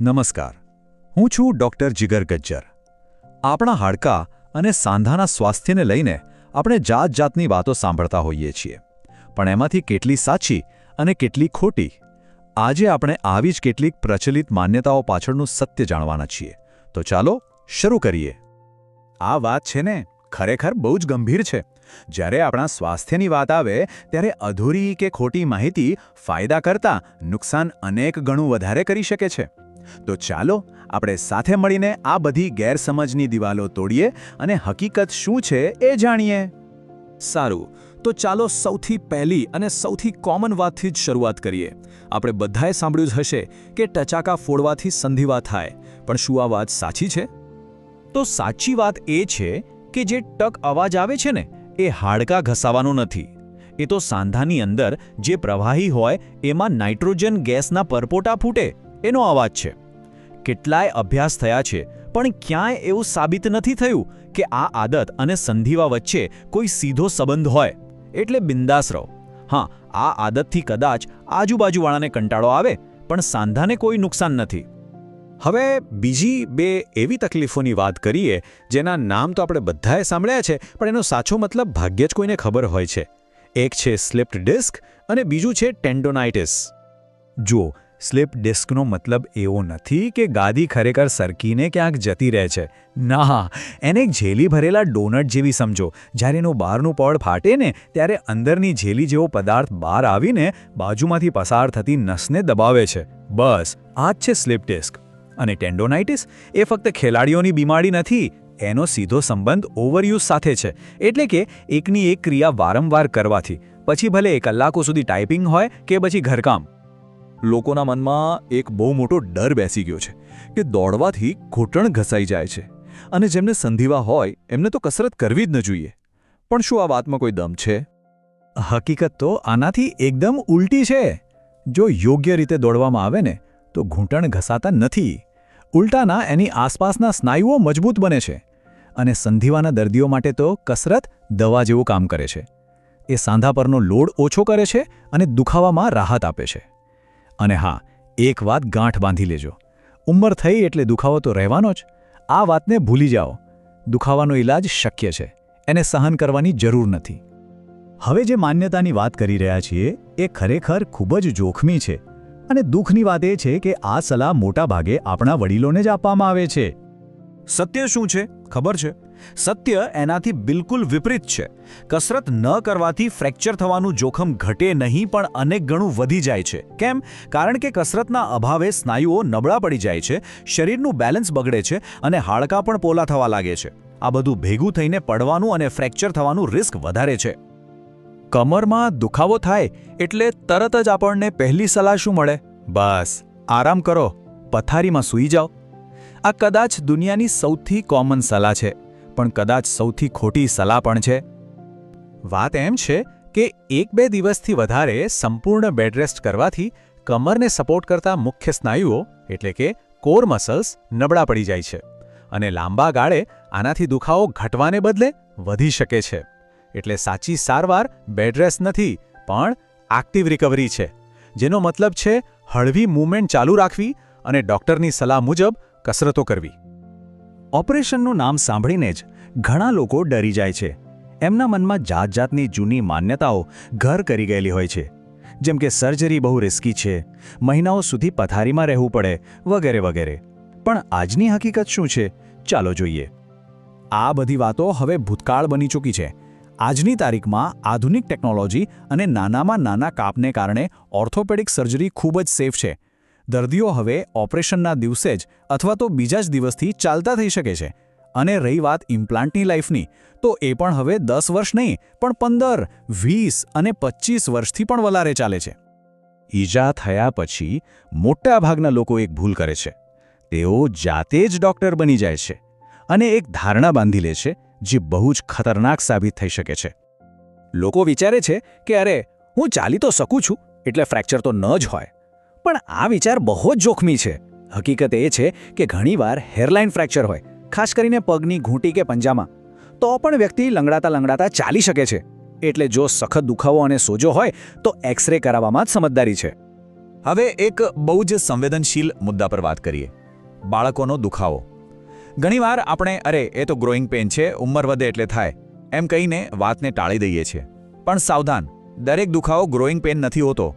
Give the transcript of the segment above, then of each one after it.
નમસ્કાર. હું છું ડૉક્ટર જીગર ગજ્જર. આપણા હાડકાં અને સાંધાના સ્વાસ્થ્યને લઈને આપણે જાત જાતની વાતો સાંભળતા હોઈએ છીએ. પણ એમાંથી કેટલી સાચી અને કેટલી ખોટી? આજે આપણે આવી જ કેટલીક પ્રચલિત માન્યતાઓ પાછળનું સત્ય જાણવાના છીએ. તો ચાલો શરૂ કરીએ. આ વાત છે ને, ખરેખર બહુ જ ગંભીર છે. જ્યારે આપણા સ્વાસ્થ્યની વાત આવે, ત્યારે અધૂરી કે ખોટી માહિતી ફાયદા કરતાં નુકસાન અનેક ગણું વધારે કરી શકે છે. તો ચાલો આપણે સાથે મળીને આ બધી ગેરસમજની દિવાલો તોડીએ અને હકીકત શું છે એ જાણીએ. સારું, તો ચાલો સૌથી પહેલી અને સૌથી કોમન વાતથી જ શરૂઆત કરીએ. આપણે બધાએ સાંભળ્યું જ હશે કે ટચાકા ફોડવાથી સંધિવા થાય, પણ શું આ વાત સાચી છે? તો સાચી વાત એ છે કે જે ટક અવાજ આવે છે ને, એ હાડકાં ઘસાવાનો નથી. એ તો સાંધાની અંદર જે પ્રવાહી હોય, એમાં નાઇટ્રોજન ગેસના પરપોટા ફૂટે એનો અવાજ છે. કેટલાય અભ્યાસ થયા છે, પણ ક્યાંય એવું સાબિત નથી થયું કે આ આદત અને સંધિવા વચ્ચે કોઈ સીધો સંબંધ હોય. એટલે બિંદાસ રહો. હા, આ આદતથી કદાચ આજુબાજુવાળાને કંટાળો આવે, પણ સાંધાને કોઈ નુકસાન નથી. હવે બીજી બે એવી તકલીફોની વાત કરીએ, જેના નામ તો આપણે બધાએ સાંભળ્યા છે, પણ એનો સાચો મતલબ ભાગ્યે જ કોઈને ખબર હોય છે. એક છે સ્લિપ્ડ ડિસ્ક અને બીજું છે ટેન્ડોનાઇટિસ. જુઓ સ્લીપ ડિસ્કનો મતલબ એવો નથી કે ગાદી ખરેખર સરકીને ક્યાંક જતી રહે છે. ના એને એક ઝેલી ભરેલા ડોનટ જેવી સમજો. જ્યારે એનું બહારનું પડ ફાટે ને, ત્યારે અંદરની ઝેલી જેવો પદાર્થ બહાર આવીને બાજુમાંથી પસાર થતી નસને દબાવે છે. બસ, આ જ છે સ્લીપ ડિસ્ક. અને ટેન્ડોનાઇટિસ? એ ફક્ત ખેલાડીઓની બીમારી નથી, એનો સીધો સંબંધ ઓવરયુઝ સાથે છે. એટલે કે એકની એક ક્રિયા વારંવાર કરવાથી. પછી ભલે કલાકો સુધી ટાઈપિંગ હોય કે પછી ઘરકામ. લોકોના મનમાં એક બહુ મોટો ડર બેસી ગયો છે કે દોડવાથી ઘૂંટણ ઘસાઈ જાય છે. અને જેમને સંધિવા હોય, એમને તો કસરત કરવી જ ન જોઈએ. પણ શું આ વાતમાં કોઈ દમ છે? હકીકત તો આનાથી એકદમ ઉલટી છે. જો યોગ્ય રીતે દોડવામાં આવે ને, તો ઘૂંટણ ઘસાતા નથી. ઉલટાના એની આસપાસના સ્નાયુઓ મજબૂત બને છે. અને સંધિવાના દર્દીઓ માટે તો કસરત દવા જેવું કામ કરે છે. એ સાંધા પરનો લોડ ઓછો કરે છે અને દુખાવામાં રાહત આપે છે. અને હા, એક વાત ગાંઠ બાંધી લેજો. ઉંમર થઈ એટલે દુખાવો તો રહેવાનો જ. આ વાતને ભૂલી જાઓ. દુખાવાનો ઇલાજ શક્ય છે. એને સહન કરવાની જરૂર નથી. હવે જે માન્યતાની વાત કરી રહ્યા છીએ, એ ખરેખર ખૂબ જ જોખમી છે. અને દુઃખની વાત એ છે કે આ સલાહ મોટાભાગે આપણા વડીલોને જ આપવામાં આવે છે. સત્ય શું છે? ખબર છે? સત્ય એનાથી બિલકુલ વિપરીત છે. કસરત ન કરવાથી ફ્રેક્ચર થવાનું જોખમ ઘટે નહીં પણ અનેક ગણું વધી જાય છે. કેમ? કારણ કે કસરતના અભાવે સ્નાયુઓ નબળા પડી જાય છે, શરીરનું બેલેન્સ બગડે છે અને હાડકાં પણ પોલા થવા લાગે છે. આ બધું ભેગું થઈને પડવાનું અને ફ્રેક્ચર થવાનું રિસ્ક વધારે છે. કમરમાં દુખાવો થાય એટલે તરત જ આપણને પહેલી સલાહ શું મળે? બસ, આરામ કરો. પથારીમાં સૂઈ જાઓ. આ કદાચ દુનિયાની સૌથી કોમન સલાહ છે. પણ કદાચ સૌથી ખોટી સલાહ પણ છે? વાત એમ છે કે એક બે દિવસથી વધારે સંપૂર્ણ બેડ રેસ્ટ કરવાથી કમરને સપોર્ટ કરતા મુખ્ય સ્નાયુઓ, એટલે કે કોર મસલ્સ, નબળા પડી જાય છે અને લાંબા ગાળે આનાથી દુખાવો ઘટવાને બદલે વધી શકે છે. એટલે સાચી સારવાર બેડરેસ્ટ નથી, પણ એક્ટિવ રિકવરી છે, જેનો મતલબ છે હળવી મૂવમેન્ટ ચાલુ રાખવી અને ડૉક્ટરની સલાહ મુજબ કસરતો કરવી. ઓપરેશનનું નામ સાંભળીને જ ઘણા લોકો ડરી જાય છે. એમના મનમાં જાત જાતની જૂની માન્યતાઓ ઘર કરી ગયેલી હોય છે. જેમ કે સર્જરી બહુ રિસ્કી છે, મહિનાઓ સુધી પથારીમાં રહેવું પડે, વગેરે વગેરે. પણ આજની હકીકત શું છે? ચાલો જોઈએ. આ બધી વાતો હવે ભૂતકાળ બની ચૂકી છે. આજની તારીખમાં આધુનિક ટેકનોલોજી અને નાનામાં નાના કાપને કારણે ઓર્થોપેડિક સર્જરી ખૂબ જ સેફ છે. દર્દીઓ હવે ઓપરેશનના દિવસે જ અથવા તો બીજા જ દિવસથી ચાલતા થઈ શકે છે. અને રહી વાત ઇમ્પ્લાન્ટની લાઈફની, તો એ પણ હવે દસ વર્ષ નહીં, પણ પંદર, વીસ અને પચીસ વર્ષથી પણ વલારે ચાલે છે. ઈજા થયા પછી મોટાભાગના લોકો એક ભૂલ કરે છે. તેઓ જાતે જ ડૉક્ટર બની જાય છે અને એક ધારણા બાંધી લે છે જે બહુ જ ખતરનાક સાબિત થઈ શકે છે. લોકો વિચારે છે કે અરે, હું ચાલી તો શકું છું, એટલે ફ્રેક્ચર તો ન જ હોય. પણ આ વિચાર બહુ જ જોખમી છે. હકીકત એ છે કે ઘણીવાર હેરલાઇન ફ્રેક્ચર હોય, ખાસ કરીને પગની ઘૂંટી કે પંજામાં, તો પણ વ્યક્તિ લંગડાતા લંગડાતા ચાલી શકે છે. એટલે જો સખત દુખાવો અને સોજો હોય, તો એક્સરે કરાવવામાં જ સમજદારી છે. હવે એક બહુ જ સંવેદનશીલ મુદ્દા પર વાત કરીએ. બાળકોનો દુખાવો. ઘણીવાર આપણે, અરે, એ તો ગ્રોઈંગ પેન છે, ઉંમર વધે એટલે થાય, એમ કહીને વાતને ટાળી દઈએ છીએ. પણ સાવધાન, દરેક દુખાવો ગ્રોઈંગ પેન નથી હોતો.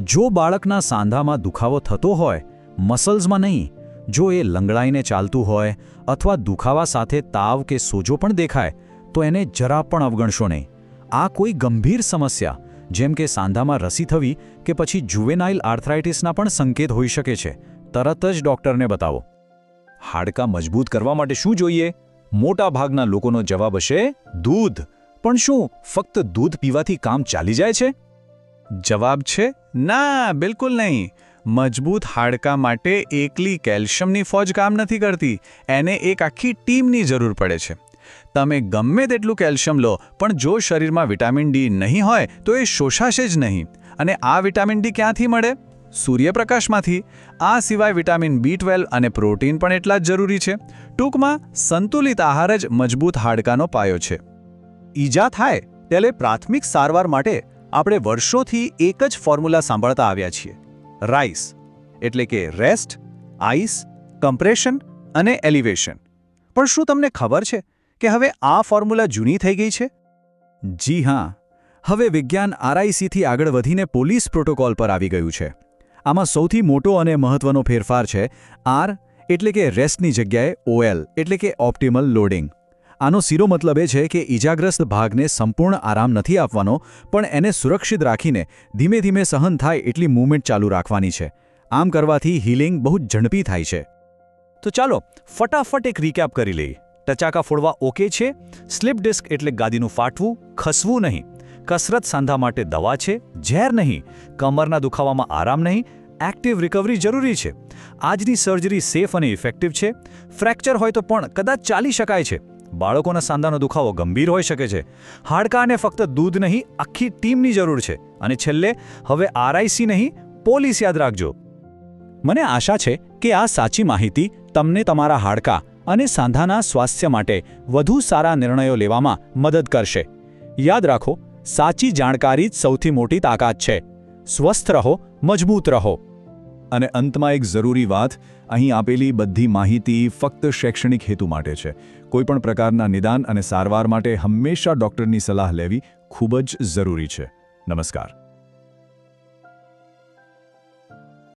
જો બાળકના સાંધામાં દુખાવો થતો હોય, મસલ્સમાં નહીં, જો એ લંગડાઈને ચાલતું હોય અથવા દુખાવા સાથે તાવ કે સોજો પણ દેખાય, તો એને જરા પણ અવગણશો નહીં. આ કોઈ ગંભીર સમસ્યા, જેમ કે સાંધામાં રસી થવી કે પછી જુવેનાઇલ આર્થરાઇટિસના પણ સંકેત હોઈ શકે છે. તરત જ ડૉક્ટરને બતાવો. હાડકાં મજબૂત કરવા માટે શું જોઈએ? મોટા ભાગના લોકોનો જવાબ હશે, દૂધ. પણ શું, ફક્ત દૂધ પીવાથી કામ ચાલી જાય છે? જવાબ છે ના, બિલકુલ નહીં. મજબૂત હાડકાં માટે એકલી કેલ્શિયમની ફોજ કામ નથી કરતી. એને એક આખી ટીમની જરૂર પડે છે. તમે ગમે તેટલું કેલ્શિયમ લો, પણ જો શરીરમાં વિટામિન ડી નહીં હોય, તો એ શોષાશે જ નહીં. અને આ વિટામિન ડી ક્યાંથી મળે? સૂર્યપ્રકાશમાંથી. આ સિવાય વિટામિન બી ટ્વેલ્વ અને પ્રોટીન પણ એટલા જ જરૂરી છે. ટૂંકમાં, સંતુલિત આહાર જ મજબૂત હાડકાનો પાયો છે. ઈજા થાય, ત્યારે પ્રાથમિક સારવાર માટે આપણે વર્ષોથી એક જ ફોર્મ્યુલા સાંભળતા આવ્યા છીએ. રાઈસ એટલે કે રેસ્ટ આઈસ કમ્પ્રેશન અને એલિવેશન. પણ શું તમને ખબર છે કે હવે આ ફોર્મ્યુલા જૂની થઈ ગઈ છે? જી હા. હવે વિજ્ઞાન આરઆઈસીથી આગળ વધીને પોલીસ પ્રોટોકોલ પર આવી ગયું છે. આમાં સૌથી મોટો અને મહત્વનો ફેરફાર છે આર, એટલે કે રેસ્ટની જગ્યાએ ઓએલ, એટલે કે ઓપ્ટિમલ લોડિંગ. આનો સીરો મતલબ એ છે કે ઈજાગ્રસ્ત ભાગને સંપૂર્ણ આરામ નથી આપવાનો, પણ એને સુરક્ષિત રાખીને ધીમે ધીમે સહન થાય એટલી મૂવમેન્ટ ચાલુ રાખવાની છે. આમ કરવાથી હીલિંગ બહુ ઝડપી થાય છે. તો ચાલો, ફટાફટ એક રીકેપ કરી લઈએ. ટચાકા ફોડવા ઓકે છે? સ્લીપ ડિસ્ક એટલે ગાદીનું ફાટવું, ખસવું નહીં. કસરત સાંધા માટે દવા છે, ઝેર નહીં. કમરના દુખાવામાં આરામ નહીં. એક્ટિવ રિકવરી જરૂરી છે. આજની સર્જરી સેફ અને ઇફેક્ટિવ છે. ફ્રેક્ચર હોય તો પણ કદાચ ચાલી શકાય છે. બાળકોના સાંધાનો દુખાવો ગંભીર હોઈ શકે છે. હાડકાને ફક્ત દૂધ નહીં, આખી ટીમની જરૂર છે. અને છેલ્લે, હવે આરઆઈસી નહીં, પોલીસ યાદ રાખજો. મને આશા છે કે આ સાચી માહિતી તમને તમારા હાડકાં અને સાંધાના સ્વાસ્થ્ય માટે વધુ સારા નિર્ણયો લેવામાં મદદ કરશે. યાદ રાખો, સાચી જાણકારી જ સૌથી મોટી તાકાત છે. સ્વસ્થ રહો, મજબૂત રહો. અને અંતમાં એક જરૂરી વાત અહીં આપેલી બધી માહિતી ફક્ત શૈક્ષણિક હેતુ માટે છે. કોઈપણ પ્રકારના નિદાન અને સારવાર માટે હંમેશા ડૉક્ટરની સલાહ લેવી ખૂબ જ જરૂરી છે. નમસ્કાર.